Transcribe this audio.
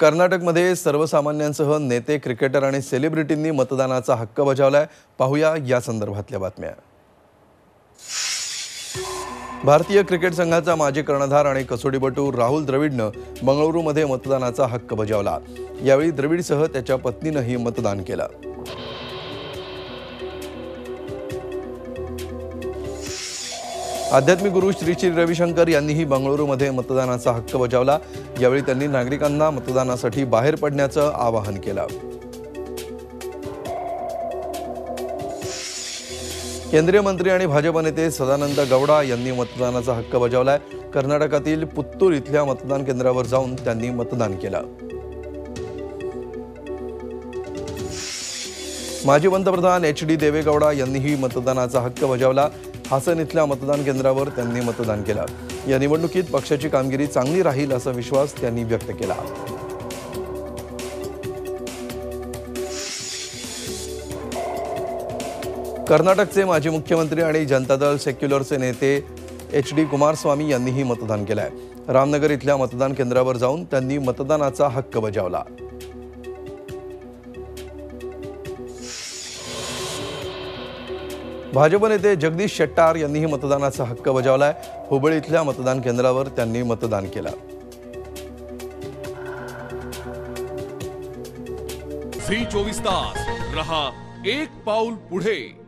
कर्नाटकमध्ये सर्वसामान्यांसह नेते क्रिकेटर आणि सेलिब्रिटींनी मतदानाचा हक्क बजावलाय. पाहूया या संदर्भातल्या बातम्या. भारतीय क्रिकेट संघाचा माजी कर्णधार आणि कसोटीपटू राहुल द्रविडनं बंगळुरूमध्ये मतदानाचा हक्क बजावला. यावेळी द्रविडसह त्याच्या पत्नीनंही मतदान केलं. आध्यात्मिक गुरु श्री श्री रविशंकर यांनीही बंगळुरूमध्ये मतदानाचा हक्क बजावला. यावेळी त्यांनी नागरिकांना मतदानासाठी बाहेर पडण्याचं आवाहन केलं. केंद्रीय मंत्री आणि भाजप नेते सदानंद गौडा यांनी मतदानाचा हक्क बजावलाय. कर्नाटकातील पुत्तूर इथल्या मतदान केंद्रावर जाऊन त्यांनी मतदान केलं. माजी पंतप्रधान एच डी देवेगौडा यांनीही मतदानाचा हक्क बजावला. हासन इथल्या मतदान केंद्रावर त्यांनी मतदान केलं. या निवडणुकीत पक्षाची कामगिरी चांगली राहील असा विश्वास त्यांनी व्यक्त केला. कर्नाटकचे माजी मुख्यमंत्री आणि जनता दल सेक्युलरचे नेते एच डी कुमारस्वामी यांनीही मतदान केलं आहे रामनगर इथल्या मतदान केंद्रावर जाऊन त्यांनी मतदानाचा हक्क बजावला. भाजप नेते जगदीश शेट्टार यांनीही मतदानाचा हक्क बजावलाय. हुबळी इथल्या मतदान केंद्रावर त्यांनी मतदान केलं. झी चोवीस तास. रहा एक पाऊल पुढे.